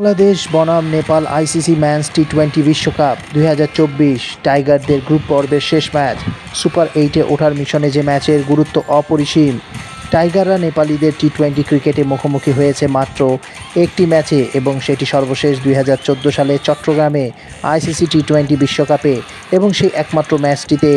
বাংলাদেশ বনাম Nepal ICC men's T twenty বিশ্বকাপ দুই হাজার চব্বিশ টাইগারদের গ্রুপ পর্বের শেষ ম্যাচ। সুপার এইটে ওঠার মিশনে যে ম্যাচের গুরুত্ব অপরিসীম, টাইগাররা নেপালিদের টি টোয়েন্টি ক্রিকেটে মুখোমুখি হয়েছে মাত্র একটি ম্যাচে এবং সেটি সর্বশেষ দুই হাজার চোদ্দ সালে চট্টগ্রামে আইসিসি টি টোয়েন্টি বিশ্বকাপে এবং সেই একমাত্র ম্যাচটিতে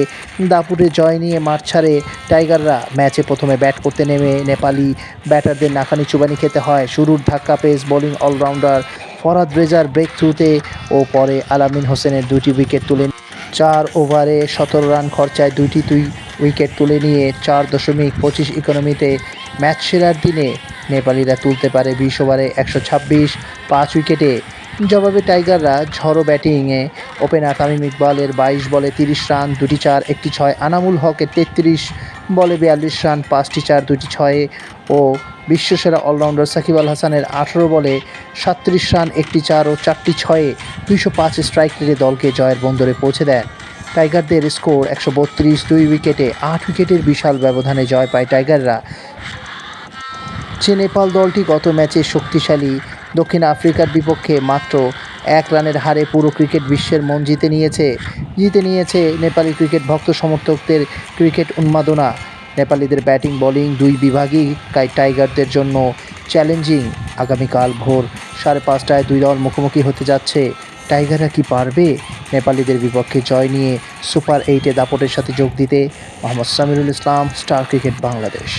দাপুটে জয় নিয়ে মাঠ ছাড়ে টাইগাররা। ম্যাচে প্রথমে ব্যাট করতে নেমে নেপালি ব্যাটারদের নাকানি চুবানি খেতে হয়। শুরুর ধাক্কা pace bowling all rounder Farhad রেজার ব্রেক থ্রুতে ও পরে আলামিন হোসেনের দুটি উইকেট তুলে চার ওভারে সতেরো রান খরচায় দুইটি দুই উইকেট তুলে নিয়ে চার দশমিক পঁচিশ ইকোনমিতে ম্যাচ সেরার দিনে নেপালিরা তুলতে পারে বিশ ওভারে একশো ছাব্বিশ, পাঁচ উইকেটে জবাবে টাইগাররা ঝড়ো ব্যাটিংয়ে ওপেনার তামিম ইকবালের বাইশ বলে তিরিশ রান, দুটি চার, একটি ছয়। আনামুল হকের তেত্রিশ বলে বিয়াল্লিশ রান, পাঁচটি চার, দুটি ছয়ে। ও বিশ্বসেরা অলরাউন্ডার সাকিব আল হাসানের আঠেরো বলে সাতত্রিশ রান, একটি চার ও চারটি ছয়ে দুইশো পাঁচ স্ট্রাইক রেটে দলকে জয়ের বন্দরে পৌঁছে দেন। টাইগারদের স্কোর একশো বত্রিশ, দুই উইকেটে আট উইকেটের বিশাল ব্যবধানে জয় পায় টাইগাররা। যে নেপাল দলটি গত ম্যাচে শক্তিশালী দক্ষিণ আফ্রিকার বিপক্ষে মাত্র এক রানের হারে পুরো ক্রিকেট বিশ্বের মন জিতে নিয়েছে। জিতে নিয়েছে নেপালি ক্রিকেট ভক্ত সমর্থকদের ক্রিকেট উন্মাদনা। নেপালিদের ব্যাটিং, বোলিং দুই বিভাগই টাইগারদের জন্য চ্যালেঞ্জিং। আগামীকাল ভোর সাড়ে পাঁচটায় দুই দল মুখোমুখি হতে যাচ্ছে। টাইগাররা কি পারবে? নেপালিদের বিপক্ষে জয় নিয়ে সুপার এইটে দাপটের সাথে যোগ দিতে মোহাম্মদ সামিরুল ইসলাম, স্টার ক্রিকেট বাংলাদেশ।